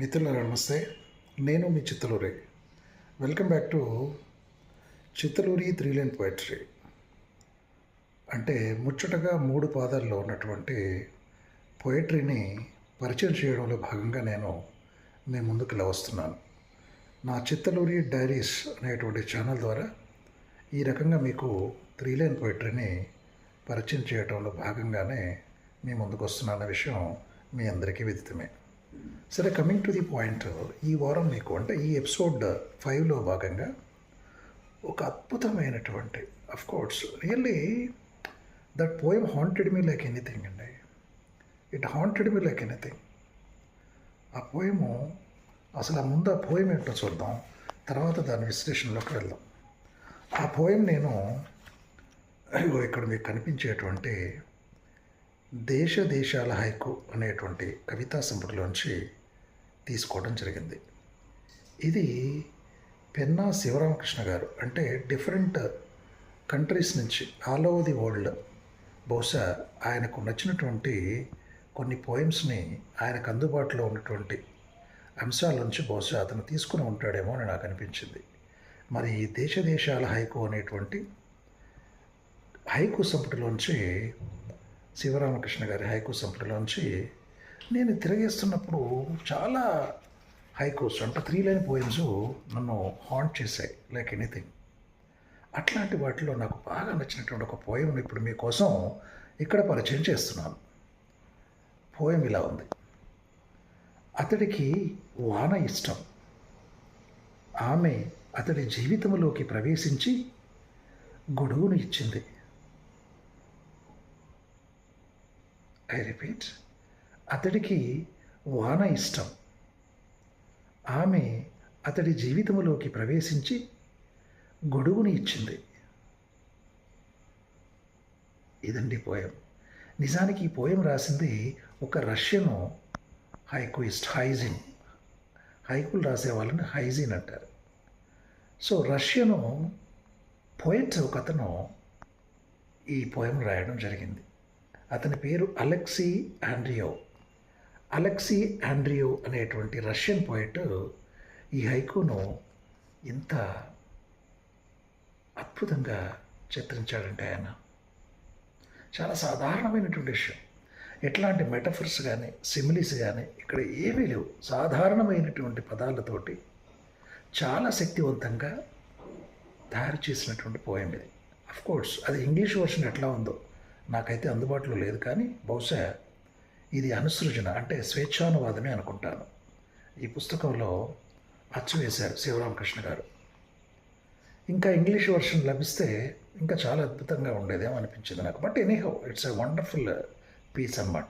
మిత్రులారా నమస్తే. నేను మీ Chittaluri. Welcome back to Chittaluri three line poetry అంటే ముచ్చటగా మూడు పాదాల్లో ఉన్నటువంటి పోయిటరీని పరిచయం చేయడంలో భాగంగా నేను మీ ముందుకు ఇలా వస్తున్నాను నా చిత్తలూరి డైరీస్ అనేటువంటి ఛానల్ ద్వారా ఈ రకంగా మీకు త్రీ లైన్ పోయిటరీని పరిచయం చేయడంలో భాగంగానే మీ ముందుకు వస్తున్న విషయం మీ అందరికీ విదితమే. సరే కమింగ్ టు ది పాయింట్ ఈ వారం మీకు అంటే ఈ ఎపిసోడ్ ఫైవ్లో భాగంగా ఒక అద్భుతమైనటువంటి of course really that poem haunted me like anything అండి. It haunted me like anything ఆ పోయము అసలు ఆ ముందు ఆ పోయం ఏంటో చూద్దాం. తర్వాత దాని విశ్లేషణలోకి వెళ్దాం. ఆ పోయం నేను ఇక్కడ మీకు కనిపించేటువంటి దేశ దేశాల హైకు అనేటువంటి కవితా సంపుటిలోంచి తీసుకోవడం జరిగింది. ఇది పెన్నా శివరామకృష్ణ గారు అంటే డిఫరెంట్ కంట్రీస్ నుంచి ఆల్ ఓవర్ ది వరల్డ్ బహుశా ఆయనకు నచ్చినటువంటి కొన్ని పోయిమ్స్ని ఆయనకు అందుబాటులో ఉన్నటువంటి అంశాల నుంచి బహుశా అతను తీసుకుని ఉంటాడేమో అని నాకు అనిపించింది. మరి ఈ దేశ దేశాల హైకు అనేటువంటి హైకు సంపుటిలోంచి శివరామకృష్ణ గారి హైకు సంపుటిలోంచి నేను తిరగేస్తున్నప్పుడు చాలా హైకోస్ అంటే త్రీ లైన్ పోయిమ్స్ నన్ను హాంట్ చేశాయి లైక్ ఎనీథింగ్ అట్లాంటి వాటిలో నాకు బాగా నచ్చినటువంటి ఒక పోయం ఇప్పుడు మీకోసం ఇక్కడ పరిచయం చేస్తున్నాను. పోయం ఇలా ఉంది. అతడికి వాన ఇష్టం. ఆమె అతడి జీవితంలోకి ప్రవేశించి గొడుగును ఇచ్చింది. ఐ రిపీట్ అతడికి వాన ఇష్టం. ఆమె అతడి జీవితంలోకి ప్రవేశించి గొడుగుని ఇచ్చింది. ఇదండి పోయం. నిజానికి ఈ పోయం రాసింది ఒక రష్యను హైకోయిస్ట్ హైజిన్. హైకులు రాసే వాళ్ళని హైజిన్ అంటారు. సో రష్యను పోయిట్ ఒక అతను ఈ పోయం రాయడం జరిగింది. అతని పేరు అలెక్సీ ఆండ్రియో. అలెక్సీ ఆండ్రియో అనేటువంటి రష్యన్ పోయిట్ ఈ హైకోను ఇంత అద్భుతంగా చిత్రించాడంటే ఆయన. చాలా సాధారణమైనటువంటి విషయం. ఎట్లాంటి మెటఫర్స్ కానీ సిమిలీస్ కానీ ఇక్కడ ఏమీ లేవు. సాధారణమైనటువంటి పదాలతోటి చాలా శక్తివంతంగా తయారు చేసినటువంటి పోయం ఇది. కోర్స్ అది ఇంగ్లీష్ వర్షన్ ఎట్లా ఉందో నాకైతే అందుబాటులో లేదు కానీ బహుశా ఇది అనుసృజన అంటే స్వేచ్ఛానువాదమే అనుకుంటాను. ఈ పుస్తకంలో అచ్చు వేశారు శివరామకృష్ణ గారు. ఇంకా ఇంగ్లీష్ వర్షన్ లభిస్తే ఇంకా చాలా అద్భుతంగా ఉండేదేమో అనిపించింది నాకు. But anyhow it's a wonderful piece అన్నమాట.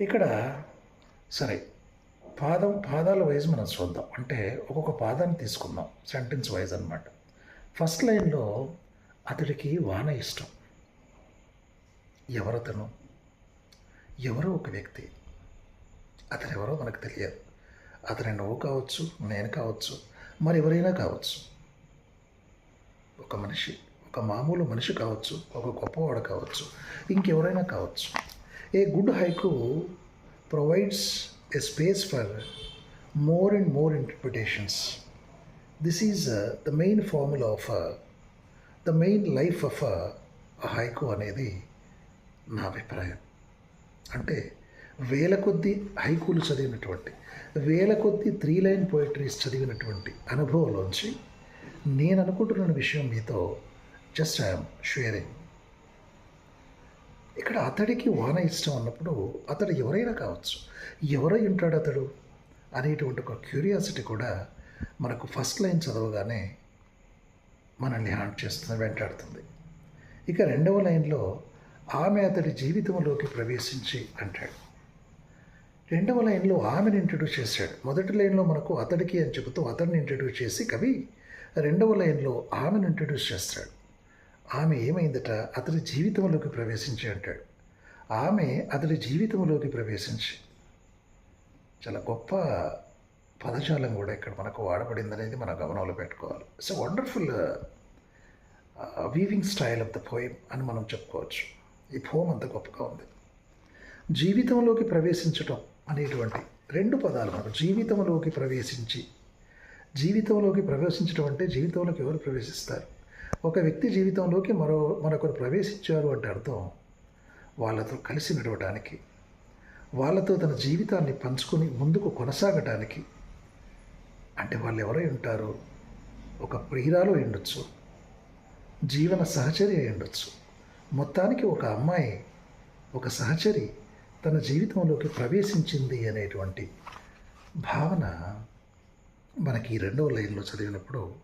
ఇక్కడ సరే పాదం పాదాల వైజ్ మనం చూద్దాం. అంటే ఒక్కొక్క పాదాన్ని తీసుకుందాం సెంటెన్స్ వైజ్ అనమాట ఫస్ట్ లైన్లో అతడికి వాన ఇష్టం. ఎవరతను? ఎవరో ఒక వ్యక్తి. అతను ఎవరో మనకు తెలియదు. అతని నువ్వు కావచ్చు నేను కావచ్చు మరి ఎవరైనా కావచ్చు. ఒక మనిషి ఒక మామూలు మనిషి కావచ్చు ఒక గొప్పవాడు కావచ్చు ఇంకెవరైనా కావచ్చు. A good haiku provides a space for more and more interpretations. This is the main formula of the main life of haiku అనేది నా అభిప్రాయం. అంటే వేల కొద్ది హైకూలు చదివినటువంటి వేల కొద్ది త్రీ లైన్ పోయిటరీస్ చదివినటువంటి అనుభవంలోంచి నేను అనుకుంటున్న విషయం మీతో జస్ట్ ఐఎమ్ షేరింగ్ ఇక్కడ అతడికి వాన ఇష్టం అన్నప్పుడు అతడు ఎవరైనా కావచ్చు ఎవరై ఉంటాడు అతడు అనేటువంటి ఒక క్యూరియాసిటీ కూడా మనకు ఫస్ట్ లైన్ చదవగానే మనల్ని హాంట్ చేస్తుంది వెంటాడుతుంది. ఇక రెండవ లైన్లో ఆమె అతడి జీవితంలోకి ప్రవేశించి అంటాడు. రెండవ లైన్లో ఆమెను ఇంట్రడ్యూస్ చేశాడు. మొదటి లైన్లో మనకు అతడికి అని చెబుతూ అతడిని ఇంట్రడ్యూస్ చేసి కవి రెండవ లైన్లో ఆమెను ఇంట్రడ్యూస్ చేస్తాడు. ఆమె ఏమైందట? అతడి జీవితంలోకి ప్రవేశించి అంటాడు. ఆమె అతడి జీవితంలోకి ప్రవేశించి. చాలా గొప్ప పదజాలం కూడా ఇక్కడ మనకు వాడబడింది అనేది మన గమనంలో పెట్టుకోవాలి. It's wonderful weaving style of the poem అని మనం చెప్పుకోవచ్చు. ఈ పోమ్ అంత గొప్పగా ఉంది. జీవితంలోకి ప్రవేశించటం అనేటువంటి రెండు పదాలు మనకు జీవితంలోకి ప్రవేశించి జీవితంలోకి ప్రవేశించడం అంటే జీవితంలోకి ఎవరు ప్రవేశిస్తారు? ఒక వ్యక్తి జీవితంలోకి మరో మరొకరు ప్రవేశించారు అంటే అర్థం వాళ్ళతో కలిసి నడవడానికి వాళ్ళతో తన జీవితాన్ని పంచుకొని ముందుకు కొనసాగటానికి. అంటే వాళ్ళు ఎవరై ఉంటారు? ఒక ప్రియురాలు అయి ఉండొచ్చు జీవన సహచరి అయి ఉండొచ్చు. మొత్తానికి ఒక అమ్మాయి ఒక సహచరి తన జీవితంలోకి ప్రవేశించింది అనేటువంటి భావన మనకి ఈ రెండవ లైన్లో చదివినప్పుడు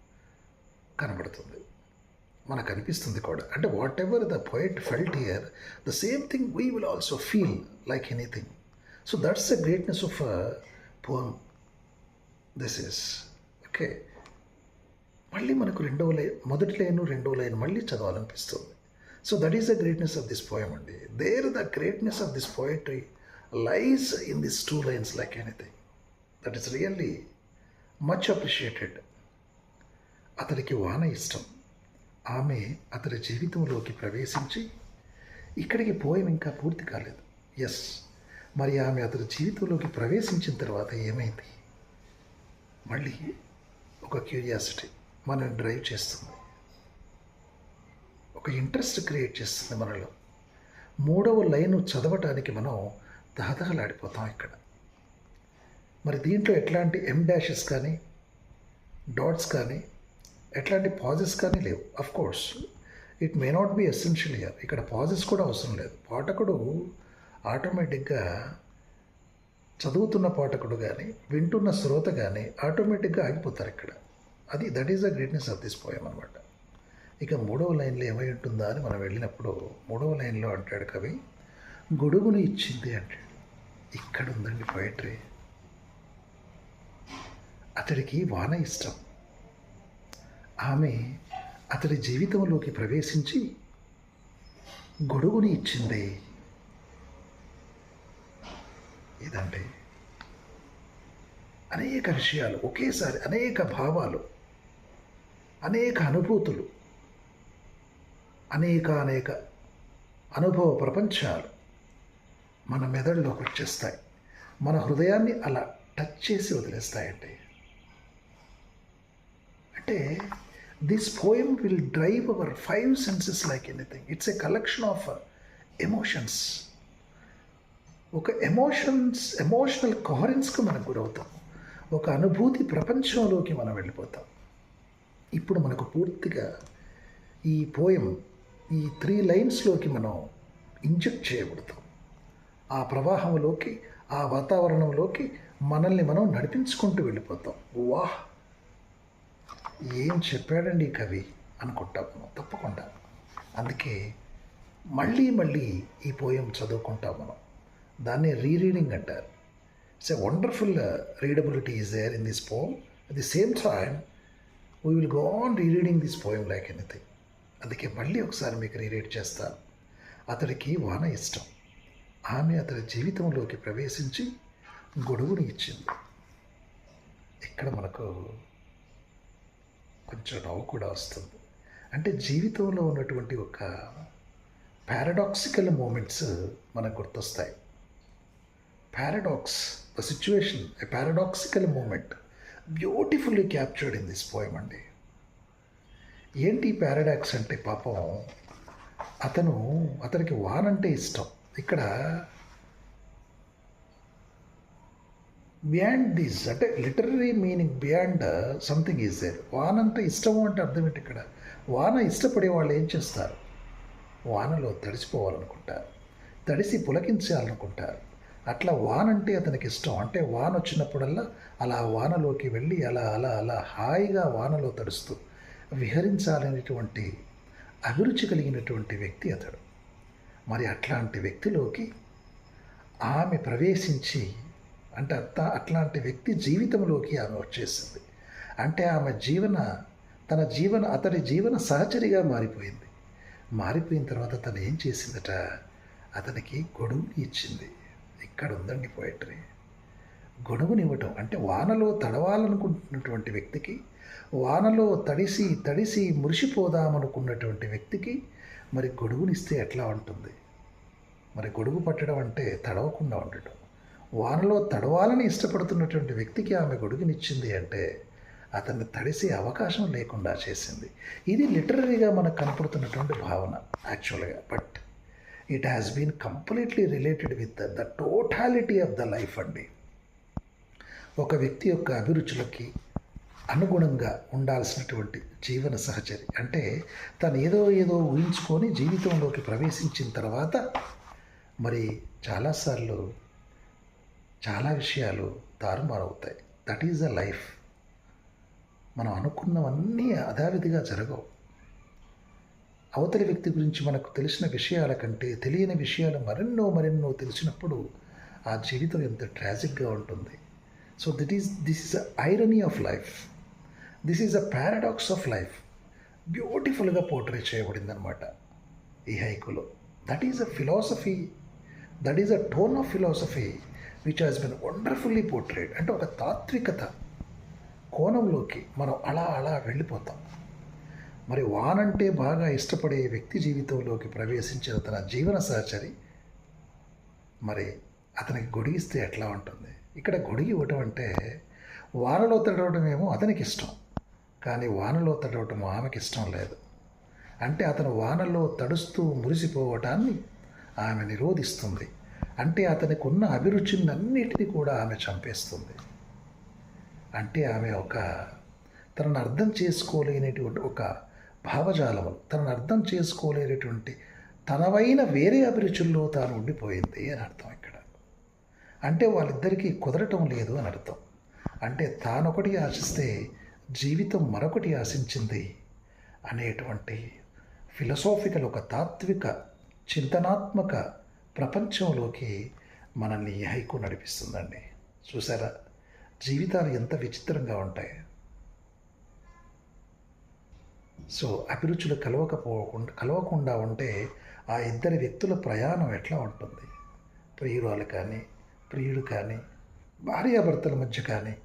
కనబడుతుంది. మనకు అనిపిస్తుంది కూడా. అంటే whatever the poet felt here the same thing we will also feel like anything so that's the greatness of poem this is okay మళ్ళీ మనకు రెండవ లైన్ మొదటి లైన్ రెండవ లైన్ మళ్ళీ చదవాలనిపిస్తుంది. So that is the greatness of this poem అండి there the greatness of this poetry lies in this two lines like anything that is really much appreciated అతడికి వాన ఇష్టం. ఆమె అతడి జీవితంలోకి ప్రవేశించి ఇక్కడికి పోయం ఇంకా పూర్తి కాలేదు. ఎస్ మరి ఆమె అతడి జీవితంలోకి ప్రవేశించిన తర్వాత ఏమైంది? మళ్ళీ ఒక క్యూరియాసిటీ మనం డ్రైవ్ చేస్తుంది ఒక ఇంట్రెస్ట్ క్రియేట్ చేస్తుంది మనలో. మూడవ లైన్ చదవటానికి మనం దహదహలాడిపోతాం ఇక్కడ. మరి దీంట్లో ఎట్లాంటి ఎం డాషెస్ కానీ డాట్స్ కానీ ఎట్లాంటి పాజెస్ కానీ లేవు. Of course it may not be essential here ఇక్కడ పాజెస్ కూడా అవసరం లేదు. పాఠకుడు ఆటోమేటిక్గా చదువుతున్న పాఠకుడు కానీ వింటున్న శ్రోత కానీ ఆటోమేటిక్గా ఆగిపోతారు ఇక్కడ. అది that is the greatness of this poem అనమాట ఇక మూడవ లైన్లో ఏమై ఉంటుందా అని మనం వెళ్ళినప్పుడు మూడవ లైన్లో అంటాడు కవి గొడుగును ఇచ్చింది అంటాడు ఇక్కడ ఉందండి పోయిటరీ అతడికి వాన ఇష్టం. ఆమె అతడి జీవితంలోకి ప్రవేశించి గొడుగుని ఇచ్చింది. ఇదండి అనేక విషయాలు ఒకేసారి అనేక భావాలు అనేక అనుభూతులు అనేకానేక అనేక అనుభవ ప్రపంచాలు మన మెదడులోకి వచ్చేస్తాయి. మన హృదయాన్ని అలా టచ్ చేసి వదిలేస్తాయండి. అంటే this poem will drive our five senses like anything. It's a collection of emotions. ఒక ఎమోషన్స్ ఎమోషనల్ కహరెన్స్కి మనం గురవుతాం. ఒక అనుభూతి ప్రపంచంలోకి మనం వెళ్ళిపోతాం. ఇప్పుడు మనకు పూర్తిగా ఈ పోయం ఈ త్రీ లైన్స్లోకి మనం ఇంజెక్ట్ చేయబడతాం ఆ ప్రవాహంలోకి ఆ వాతావరణంలోకి మనల్ని మనం నడిపించుకుంటూ వెళ్ళిపోతాం. వాహ్! ఏం చెప్పాడండి ఈ కవి? అనుకుంటాం. మనం తప్పకుండా. అందుకే మళ్ళీ మళ్ళీ ఈ పోయం చదువుకుంటాం మనం. దాన్ని రీరీడింగ్ అంటారు. It's a wonderful readability is there in this poem at the same time we will go on rereading this poem like anything అందుకే మళ్ళీ ఒకసారి మీకు రీరేట్ చేస్తాను. అతడికి వాన ఇష్టం. ఆమె అతడి జీవితంలోకి ప్రవేశించి గొడుగుని ఇచ్చింది. ఇక్కడ మనకు కొంచెం నవ్వు కూడా వస్తుంది. అంటే జీవితంలో ఉన్నటువంటి ఒక పారాడాక్సికల్ మూమెంట్స్ మనకు గుర్తొస్తాయి. Paradox the situation a paradoxical moment beautifully captured in this poem అండి. ఏంటి పారాడాక్స్ అంటే పాపం? అతను అతనికి వాన్ అంటే ఇష్టం. ఇక్కడ బియాండ్ దిస్ అంటే literary meaning beyond something is there van అంటే ఇష్టము అంటే అర్థం ఏంటి ఇక్కడ? వాన ఇష్టపడే వాళ్ళు ఏం చేస్తారు? వానలో తడిసిపోవాలనుకుంటారు. తడిసి పులకించాలనుకుంటారు అట్లా వాన అంటే అతనికి ఇష్టం. అంటే వాన వచ్చినప్పుడల్లా అలా వానలోకి వెళ్ళి అలా అలా అలా హాయిగా వానలో తడుస్తూ విహరించాలనేటువంటి అభిరుచి కలిగినటువంటి వ్యక్తి అతడు. మరి అట్లాంటి వ్యక్తిలోకి ఆమె ప్రవేశించి అంటే అత్త అట్లాంటి వ్యక్తి జీవితంలోకి ఆమె వచ్చేసింది. అంటే ఆమె జీవన తన జీవన అతడి జీవన సహచరిగా మారిపోయింది. మారిపోయిన తర్వాత తను ఏం చేసిందట? అతనికి గొడుగుని ఇచ్చింది. ఇక్కడ ఉందండి పోయిటరీ గొడుగునివ్వటం అంటే వానలో తడవాలనుకుంటున్నటువంటి వ్యక్తికి వానలో తడిసి తడిసి మురిసిపోదామనుకున్నటువంటి వ్యక్తికి మరి గొడుగునిస్తే ఎట్లా ఉంటుంది? మరి గొడుగు పట్టడం అంటే తడవకుండా ఉండటం. వానలో తడవాలని ఇష్టపడుతున్నటువంటి వ్యక్తికి ఆమె గొడుగునిచ్చింది అంటే అతన్ని తడిసే అవకాశం లేకుండా చేసింది. ఇది లిటరరీగా మనకు కనపడుతున్నటువంటి భావన యాక్చువల్గా. But it has been completely related with the totality of the life అండి. ఒక వ్యక్తి యొక్క అభిరుచులకి అనుగుణంగా ఉండాల్సినటువంటి జీవన సహచరి అంటే తను ఏదో ఏదో ఊహించుకొని జీవితంలోకి ప్రవేశించిన తర్వాత మరి చాలాసార్లు చాలా విషయాలు తారుమారవుతాయి. దట్ ఈజ్ అ లైఫ్ మనం అనుకున్నవన్నీ అధావిధిగా జరగవు. అవతలి వ్యక్తి గురించి మనకు తెలిసిన విషయాల కంటే తెలియని విషయాలు మరెన్నో మరెన్నో తెలిసినప్పుడు ఆ జీవితం ఎంత ట్రాజిక్గా ఉంటుంది. So that is this is irony of life this is a paradox of life బ్యూటిఫుల్గా పోర్ట్రే చేయబడిందనమాట ఈ హైకులో. That is a philosophy that is a tone of philosophy which has been wonderfully portrait అంటే ఒక తాత్వికత కోణంలోకి మనం అలా అలా వెళ్ళిపోతాం. మరి వానంటే బాగా ఇష్టపడే వ్యక్తి జీవితంలోకి ప్రవేశించిన తన జీవన సహచరి మరి అతనికి గొడిగిస్తే ఎట్లా ఉంటుంది? ఇక్కడ గొడిగి ఇవ్వటం అంటే వానలో తడవడం ఏమో అతనికి ఇష్టం. కానీ వానలో తడవటం ఆమెకి ఇష్టం లేదు. అంటే అతను వానలో తడుస్తూ మురిసిపోవటాన్ని ఆమె నిరోధిస్తుంది. అంటే అతనికి ఉన్న అభిరుచులన్నిటినీ కూడా ఆమె చంపేస్తుంది. అంటే ఆమె ఒక తనను అర్థం చేసుకోలేనటువంటి ఒక భావజాలము తనను అర్థం చేసుకోలేనటువంటి తనవైన వేరే అభిరుచుల్లో తాను ఉండిపోయింది అని అర్థం ఇక్కడ. అంటే వాళ్ళిద్దరికీ కుదరటం లేదు అని అర్థం. అంటే తానొకటి ఆశిస్తే జీవితం మరొకటి ఆశించింది అనేటువంటి ఫిలసాఫికల్ ఒక తాత్విక చింతనాత్మక ప్రపంచంలోకి మనల్ని హైకు నడిపిస్తుందండి. చూసారా జీవితాలు ఎంత విచిత్రంగా ఉంటాయి. సో అభిరుచులు కలవకపోకుండా కలవకుండా ఉంటే ఆ ఇద్దరి వ్యక్తుల ప్రయాణం ఎట్లా ఉంటుంది? ప్రియురాలు కానీ ప్రియుడు కానీ భార్యాభర్తల మధ్య కానీ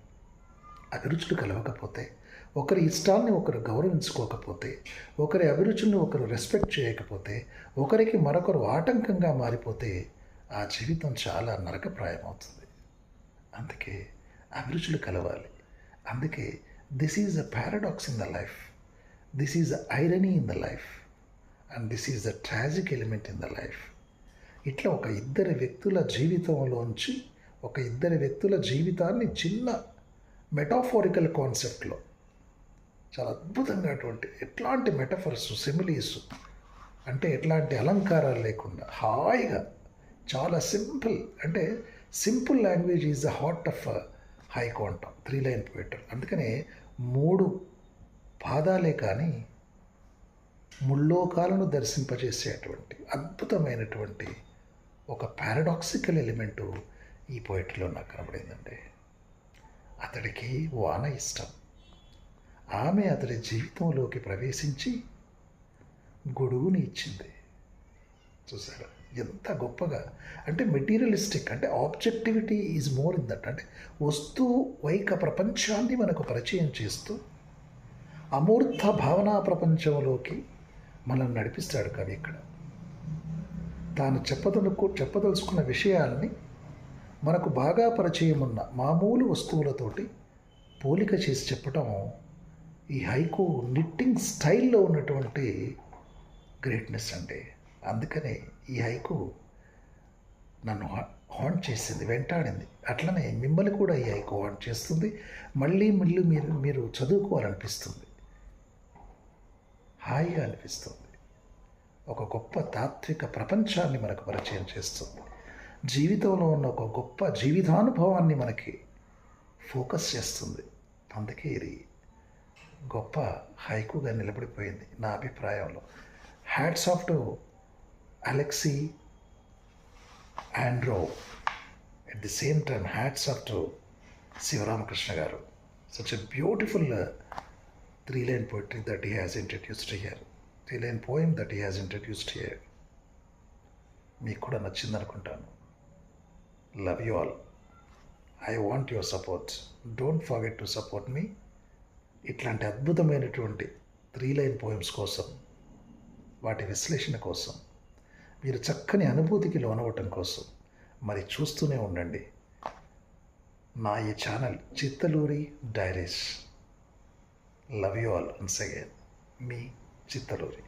అభిరుచులు కలవకపోతే ఒకరి ఇష్టాన్ని ఒకరు గౌరవించుకోకపోతే ఒకరి అభిరుచులను ఒకరు రెస్పెక్ట్ చేయకపోతే ఒకరికి మరొకరు ఆటంకంగా మారిపోతే ఆ జీవితం చాలా నరకప్రాయం అవుతుంది అందుకే అభిరుచులు కలవాలి. అందుకే this is a paradox in the life. This is a irony in the life. And this is the tragic element in the life. ఇట్లా ఒక ఇద్దరి వ్యక్తుల జీవితంలోంచి ఒక ఇద్దరి వ్యక్తుల జీవితాన్ని చిన్న మెటాఫోరికల్ కాన్సెప్ట్లో చాలా అద్భుతంగా అటువంటి ఎట్లాంటి మెటఫర్స్ సిమిలీస్ అంటే ఎట్లాంటి అలంకారాలు లేకుండా హాయిగా చాలా సింపుల్ అంటే simple language is the heart of high quantum three line poetry అందుకనే మూడు పాదాలే కానీ ముల్లోకాలను దర్శింపజేసేటువంటి అద్భుతమైనటువంటి ఒక పారాడాక్సికల్ ఎలిమెంటు ఈ పోయిటరీలో నాకు కనబడిందండి. అతడికి వాన ఇష్టం. ఆమె అతడి జీవితంలోకి ప్రవేశించి గొడుగుని ఇచ్చింది. చూసారా? ఎంత గొప్పగా. అంటే మెటీరియలిస్టిక్ అంటే objectivity is more in that. అంటే వస్తువు వైక ప్రపంచాన్ని మనకు పరిచయం చేస్తూ అమూర్త భావనా ప్రపంచంలోకి మనల్ని నడిపిస్తాడు కవి ఇక్కడ. తాను చెప్పదలుకు చెప్పదలుచుకున్న విషయాల్ని మనకు బాగా పరిచయం ఉన్న మామూలు వస్తువులతోటి పోలిక చేసి చెప్పటం ఈ హైకు నిట్టింగ్ స్టైల్లో ఉన్నటువంటి గ్రేట్నెస్ అండి. అందుకనే ఈ హైకు నన్ను హాంట్ చేసింది వెంటాడింది. అట్లనే మిమ్మల్ని కూడా ఈ హైకు హాంట్ చేస్తుంది. మళ్ళీ మళ్ళీ మీరు మీరు చదువుకోవాలనిపిస్తుంది. హాయిగా అనిపిస్తుంది. ఒక గొప్ప తాత్విక ప్రపంచాన్ని మనకు పరిచయం చేస్తుంది. జీవితంలో ఉన్న ఒక గొప్ప జీవితానుభవాన్ని మనకి ఫోకస్ చేస్తుంది. అందుకే ఇది గొప్ప హైకుగా నిలబడిపోయింది నా అభిప్రాయంలో. Hats off to Alexei Andro at the same time hats off to Sivaramakrishna garu. Such a beautiful three line poetry that he has introduced here three line poem that he has introduced here మీకు కూడా నచ్చింది అనుకుంటాను love you all I want your support don't forget to support మీ ఇట్లాంటి అద్భుతమైనటువంటి three line poems కోసం వాటి విశ్లేషణ కోసం మీరు చక్కని అనుభూతికి లోనవటం కోసం మరి చూస్తూనే ఉండండి. నా ఈ channel Chittaluri diaries. Love you all once again me Chittaluri.